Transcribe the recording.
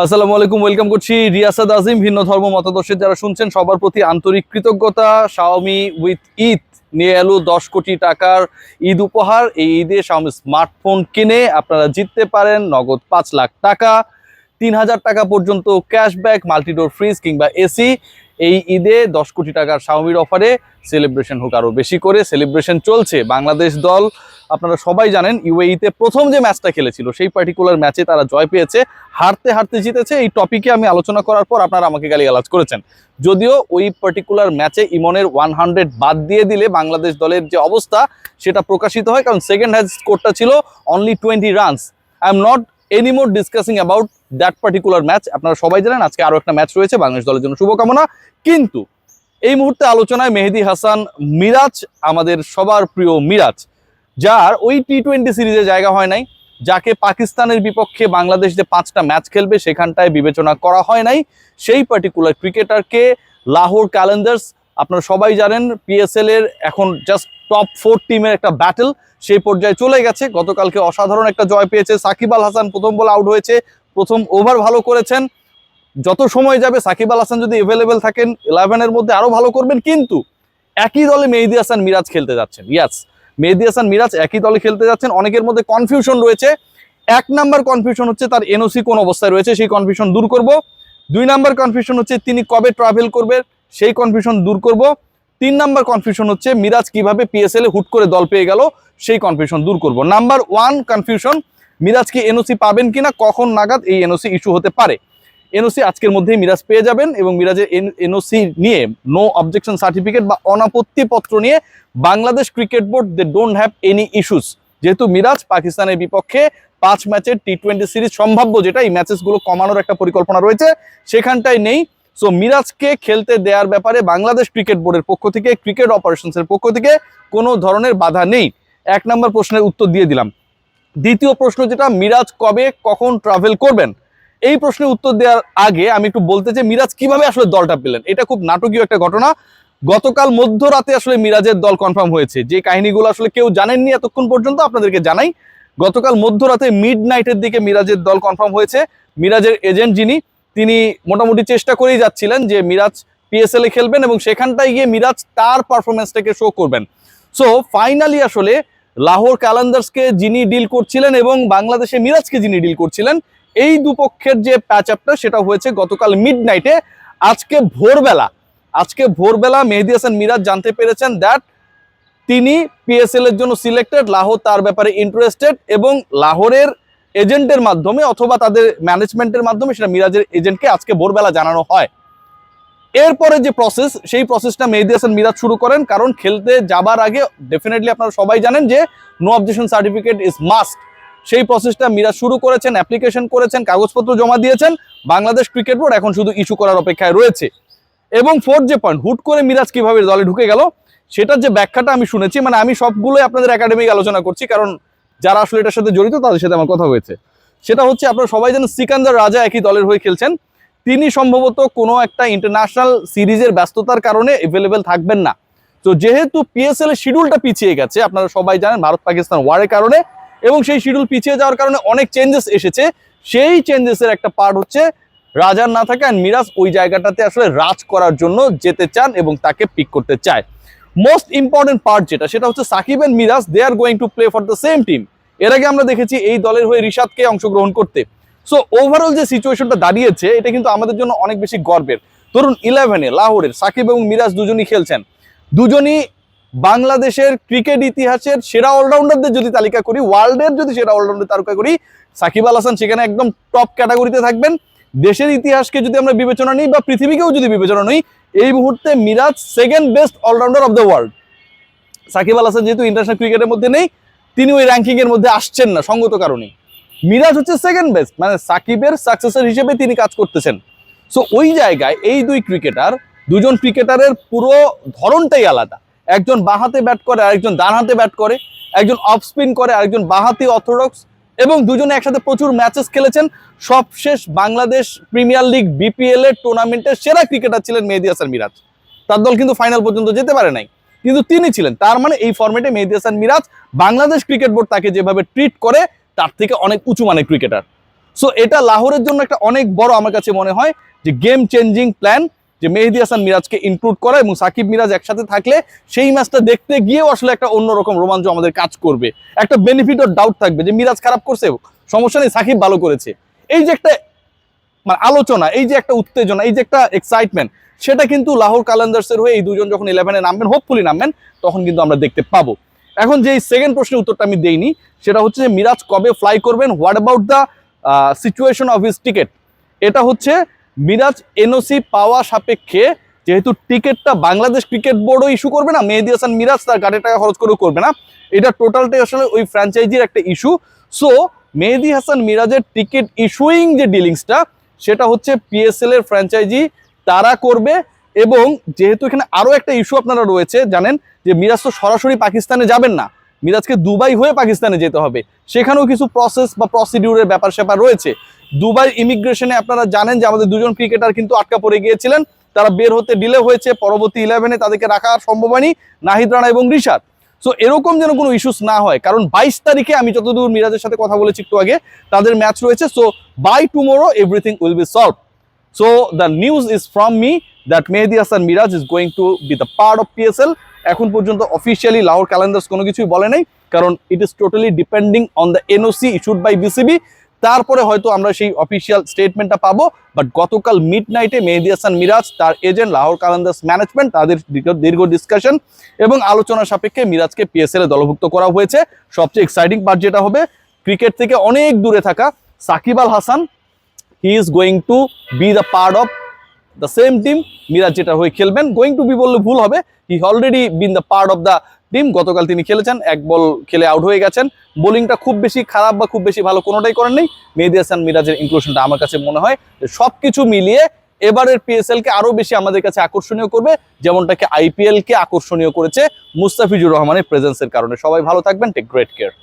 আসসালামু আলাইকুম ওয়েলকাম করছি রিয়াসাদ আজিম, ভিন্ন ধর্ম মতাদর্শের যারা শুনছেন, সবার প্রতি আন্তরিক কৃতজ্ঞতা। শাওমি উইথ ঈদ নিয়ে এলো দশ কোটি টাকার ঈদ উপহার। এই ঈদে শাওমি স্মার্টফোন কিনে আপনারা জিততে পারেন নগদ পাঁচ লাখ টাকা। তিন হাজার টাকা পর্যন্ত ক্যাশব্যাক মাল্টিডোর ফ্রিজ কিংবা এসি এই ঈদে দশ কোটি টাকার শাওমির অফারে সেলিব্রেশন হোক আরও বেশি করে। সেলিব্রেশন চলছে। বাংলাদেশ দল আপনারা সবাই জানেন ইউএইতে প্রথম যে ম্যাচটা খেলেছিল, সেই পার্টিকুলার ম্যাচে তারা জয় পেয়েছে, হারতে হারতে জিতেছে। এই টপিকে আমি আলোচনা করার পর আপনারা আমাকে গালিগালাজ করেছেন। যদিও ওই পার্টিকুলার ম্যাচে ইমনের ওয়ান হান্ড্রেড বাদ দিয়ে দিলে বাংলাদেশ দলের যে অবস্থা, সেটা প্রকাশিত হয়। কারণ সেকেন্ড হ্যাজ স্কোরটা ছিল only twenty runs I am not anymore discussing about that particular match আপনারা সবাই জানেন আজকে আরও একটা ম্যাচ রয়েছে, বাংলাদেশ দলের জন্য শুভকামনা। কিন্তু এই মুহূর্তে আলোচনায় মেহেদি হাসান মিরাজ, আমাদের সবার প্রিয় মিরাজ। যার ওই টি টোয়েন্টি সিরিজে জায়গা হয় নাই, যাকে পাকিস্তানের বিপক্ষে বাংলাদেশ যে পাঁচটা ম্যাচ খেলবে সেখানটায় বিবেচনা করা হয় নাই। সেই পার্টিকুলার ক্রিকেটারকে লাহোর ক্যালেন্ডার্স আপনারা সবাই জানেন পিএসএল এর এখন জাস্ট টপ ফোর টিমের একটা ব্যাটেল সেই পর্যায়ে চলে গেছে। গতকালকে অসাধারণ একটা জয় পেয়েছে। সাকিব আল হাসান প্রথম বল আউট হয়েছে, প্রথম ওভার ভালো করেছেন। যত সময় যাবে, সাকিব আল হাসান যদি এভেলেবেল থাকেন ইলেভেনের মধ্যে আরও ভালো করবেন। কিন্তু একই দলে মেহেদি হাসান মিরাজ খেলতে যাচ্ছেন। ইয়াস মেহেদি হাসান, মিরাজ একই দলে খেলতে যাচ্ছেন। অনেকের মধ্যে কনফিউশন রয়েছে। এক নাম্বার কনফিউশন হচ্ছে তার এনওসি কোন অবস্থায় রয়েছে, সেই কনফিউশন দূর করব। দুই নাম্বার কনফিউশন হচ্ছে তিনি কবে ট্রাভেল করবে সেই কনফিউশন দূর করব। তিন নাম্বার কনফিউশন হচ্ছে মিরাজ কীভাবে পিএসএল এ হুট করে দল পেয়ে গেল, সেই কনফিউশন দূর করব। নাম্বার ওয়ান কনফিউশন মিরাজ কি এনওসি পাবেন কিনা, কখন নাগাদ এই এনওসি ইস্যু হতে পারে। এনওসি আজকের মধ্যেই মিরাজ পেয়ে যাবেন এবং মিরাজের এনওসি নিয়ে নো অবজেকশন সার্টিফিকেট বা অনাপত্তি পত্র নিয়ে Bangladesh cricket board they don't have any issues যেহেতু মিরাজ পাকিস্তানের বিপক্ষে পাঁচ ম্যাচের টি টোয়েন্টি সিরিজ সম্ভাব্য যেটা, এই ম্যাচেসগুলো কমানোর একটা পরিকল্পনা রয়েছে, সেখানটায় নেই। সো মিরাজকে খেলতে দেওয়ার ব্যাপারে বাংলাদেশ ক্রিকেট বোর্ডের পক্ষ থেকে, ক্রিকেট অপারেশনসের পক্ষ থেকে কোনো ধরনের বাধা নেই। এক নম্বর প্রশ্নের উত্তর দিয়ে দিলাম। দ্বিতীয় প্রশ্ন যেটা, মিরাজ কবে, কখন ট্রাভেল করবেন? এই প্রশ্নের উত্তর দেওয়ার আগে আমি একটু বলতে চাই, মিরাজ কীভাবে আসলে দলটা পেলেন? এটা খুব নাটকীয় একটা ঘটনা। গতকাল মধ্যরাতে আসলে মিরাজের দল কনফার্ম হয়েছে। যে কাহিনীগুলো আসলে কেউ জানেননি এতক্ষণ পর্যন্ত, আপনাদেরকে জানাই। গতকাল মধ্যরাতে মিড নাইটের দিকে মিরাজের দল কনফার্ম হয়েছে। মিরাজের এজেন্ট যিনি, তিনি মোটামুটি চেষ্টা করেই যাচ্ছিলেন যে মিরাজ পিএসএল এ খেলবেন এবং সেখানটায় গিয়ে মিরাজ তার পারফরমেন্সটাকে শো করবেন। সো ফাইনালি আসলে লাহোর ক্যালেন্ডার্সকে যিনি ডিল করছিলেন এবং বাংলাদেশে মিরাজকে যিনি ডিল করছিলেন এই দুপক্ষের যে প্যাচ আপটা সেটা হয়েছে গতকাল মিড নাইটে আজকে ভোরবেলা। আজকে ভোরবেলা মেহেদি হাসান মিরাজ জানতে পেরেছেন দ্যাট তিনি পিএসএল এর জন্য সিলেক্টেড লাহোর তার ব্যাপারে ইন্টারেস্টেড এবং লাহোরের এজেন্টের মাধ্যমে অথবা তাদের ম্যানেজমেন্টের মাধ্যমে সেটা মিরাজের এজেন্টকে আজকে ভোরবেলা জানানো হয়। এরপরে যে প্রসেস সেই প্রসেসটা মেহেদি হাসান মিরাজ শুরু করেন, কারণ খেলতে যাবার আগে ডেফিনেটলি আপনারা সবাই জানেন যে no objection certificate is must সেই প্রসেসটা মিরাজ শুরু করেছেন অ্যাপ্লিকেশন করেছেন, কাগজপত্র জমা দিয়েছেন। বাংলাদেশ ক্রিকেট বোর্ড এখন শুধু ইস্যু করার অপেক্ষায় রয়েছে। এবং ফোর্থ যে পয়েন্ট হুট করে মিরাজ কীভাবে দলে ঢুকে গেল, সেটার যে ব্যাখ্যাটা আমি শুনেছি মানে আমি সবগুলোই আপনাদের একাডেমিক আলোচনা করছি, কারণ যারা আসলে এটার সাথে জড়িত, তাদের সাথে আমার কথা হয়েছে। সেটা হচ্ছে, আপনারা সবাই যেন সিকান্দার রাজা একই দলের হয়ে খেলছেন। তিনি সম্ভবত কোনো একটা ইন্টারন্যাশনাল সিরিজের ব্যস্ততার কারণে এভেলেবেল থাকবেন না। তো যেহেতু পিএসএল এর শিডিউলটা পিছিয়ে গেছে, আপনারা সবাই জানেন ভারত পাকিস্তান ওয়ারের কারণে এবং সেই শিডিউল পিছিয়ে যাওয়ার কারণে অনেক চেঞ্জেস এসেছে। সেই চেঞ্জেসের একটা পার্ট হচ্ছে রাজার না থাকে আর মিরাজ ওই জায়গাটাতে আসলে রাজ করার জন্য যেতে চান এবং তাকে পিক করতে চায়। মোস্ট ইম্পর্টেন্ট পার্ট যেটা, সেটা হচ্ছে Shakib and Miraz they are going to play for the same team এর আগে আমরা দেখেছি এই দলের হয়ে রিশাদকে অংশগ্রহণ করতে। সো ওভারঅল যে সিচুয়েশনটা দাঁড়িয়েছে, এটা কিন্তু আমাদের জন্য অনেক বেশি গর্বের। ধরুন ইলেভেনে লাহোরের সাকিব এবং মিরাজ দুজনই খেলছেন। দুজনই বাংলাদেশের ক্রিকেট ইতিহাসের সেরা অলরাউন্ডারদের যদি তালিকা করি, ওয়ার্ল্ডের যদি সেরা অলরাউন্ডার তালিকা করি, সাকিব আল হাসান সেখানে একদম টপ ক্যাটাগরিতে থাকবেন। দেশের ইতিহাসকে যদি আমরা বিবেচনা নিই বা পৃথিবীকেও যদি বিবেচনা নিই, এই মুহূর্তে Miraz second best allrounder of the world Shakib Al Hasan যেহেতু ইন্টারন্যাশনাল ক্রিকেটের মধ্যে নেই, তিনি ওই র্যাঙ্কিং এর মধ্যে আসছেন না সঙ্গত কারণে। মিরাজ হচ্ছে সেকেন্ড বেস্ট মানে সাকিবের সাকসেসর হিসেবে তিনি কাজ করতেছেন। সো ওই জায়গায় এই দুই ক্রিকেটার দুজন ক্রিকেটারের পুরো ধরনটাই আলাদা। একজন বাঁহাতে ব্যাট করে, আরেকজন ডান হাতে ব্যাট করে, একজন অফ স্পিন করে, আরেকজন বাঁহাতি অর্থোডক্স এবং দুজনে একসাথে প্রচুর ম্যাচেস খেলেছেন। সবশেষ বাংলাদেশ প্রিমিয়ার লিগ বিপিএল এর টুর্নামেন্টের সেরা ক্রিকেটার ছিলেন মেহেদি হাসান মিরাজ। তার দল কিন্তু ফাইনাল পর্যন্ত যেতে পারে নাই, কিন্তু তিনি ছিলেন। তার মানে এই ফর্মেটে মেহেদি হাসান মিরাজ বাংলাদেশ ক্রিকেট বোর্ড তাকে যেভাবে ট্রিট করে, তার থেকে অনেক উঁচু মানের ক্রিকেটার সো এটা লাহোরের জন্য একটা অনেক বড় আমার কাছে মনে হয় যে গেম চেঞ্জিং প্ল্যান যে মেহেদি হাসান মিরাজকে ইনক্লুড করা এবং সাকিব মিরাজ একসাথে থাকলে সেই ম্যাচটা দেখতে গিয়েও আসলে একটা অন্যরকম রোমাঞ্চ আমাদের কাজ করবে। একটা বেনিফিট অর ডাউট থাকবে যে মিরাজ খারাপ করছে, সমস্যা নেই, সাকিব ভালো করেছে। এই যে একটা মানে আলোচনা, এই যে একটা উত্তেজনা, এই যে একটা এক্সাইটমেন্ট সেটা কিন্তু লাহোর কালেন্দার্সের হয়ে এই দুজন যখন ইলেভেনে নামবেন হোপফুলি নামবেন, তখন কিন্তু আমরা দেখতে পাবো। এখন যে সেকেন্ড প্রশ্নের উত্তরটা আমি দেইনি, সেটা হচ্ছে যে মিরাজ কবে ফ্লাই করবেন? What about the situation of his ticket এটা হচ্ছে মিরাজ এনওসি পাওয়া সাপেক্ষে যেহেতু টিকিটটা বাংলাদেশ ক্রিকেট বোর্ডও ইস্যু করবে না, মেহেদি হাসান মিরাজ তার গাড়ি টাকা খরচ করেও করবে না। এটা টোটালটাই আসলে ওই ফ্র্যাঞ্চাইজির একটা ইস্যু সো মেহেদি হাসান মিরাজের টিকিট ইস্যুইং যে ডিলিংসটা সেটা হচ্ছে পিএসএল এর ফ্র্যাঞ্চাইজি তারা করবে এবং যেহেতু এখানে আরও একটা ইস্যু আপনারা রয়েছে, জানেন যে মিরাজ তো সরাসরি পাকিস্তানে যাবেন না। মিরাজকে দুবাই হয়ে পাকিস্তানে যেতে হবে। সেখানেও কিছু প্রসেস বা প্রসিডিউরের ব্যাপার স্যাপার রয়েছে। দুবাই ইমিগ্রেশনে আপনারা জানেন যে আমাদের দুজন ক্রিকেটার কিন্তু আটকা পড়ে গিয়েছিলেন। তারা বের হতে ডিলে হয়েছে। পরবর্তী ইলেভেনে তাদেরকে রাখা সম্ভব হয়নি নাহিদ রানা এবং রিশাদ। সো এরকম যেন কোনো ইস্যুস না হয়, কারণ বাইশ তারিখে আমি যতদূর মিরাজের সাথে কথা বলেছি একটু আগে, তাদের ম্যাচ রয়েছে। So by tomorrow everything will be solve so the news is from me that Mehidy Hasan Miraz is going to be the part of PSL এখন পর্যন্ত অফিসিয়ালি লাহোর ক্যালেন্ডার্স কোনো কিছুই বলে নাই, কারণ it is totally depending on the NOC issued by BCB তারপরে হয়তো আমরা সেই অফিসিয়াল স্টেটমেন্টটা পাবো বাট গতকাল মিড নাইটে মেহেদি হাসান মিরাজ, তার এজেন্ট লাহোর কালান্দাস ম্যানেজমেন্ট তাদের দীর্ঘ- দীর্ঘ ডিসকাশন এবং আলোচনা সাপেক্ষে মিরাজকে পিএসএল এ দলভুক্ত করা হয়েছে। সবচেয়ে এক্সাইটিং পার্ট যেটা হবে ক্রিকেট থেকে অনেক দূরে থাকা Shakib Al Hasan he is going to be the part of the same team Miraz যেটা হয়ে খেলবেন। গোয়িং টু বি বললে ভুল হবে। He already been the part of the team গতকাল তিনি খেলেছেন। এক বল খেলে আউট হয়ে গেছেন। বোলিংটা খুব বেশি খারাপ বা খুব বেশি ভালো কোনোটাই করেন নেই। মেহেদি হাসান মিরাজের ইনক্লুশনটা আমার কাছে মনে হয় যে সবকিছু মিলিয়ে এবারের পিএসএল কে আরও বেশি আমাদের কাছে আকর্ষণীয় করবে, যেমনটাকে আইপিএল কে আকর্ষণীয় করেছে মুস্তাফিজুর রহমানের প্রেজেন্সের কারণে। সবাই ভালো থাকবেন। Take great care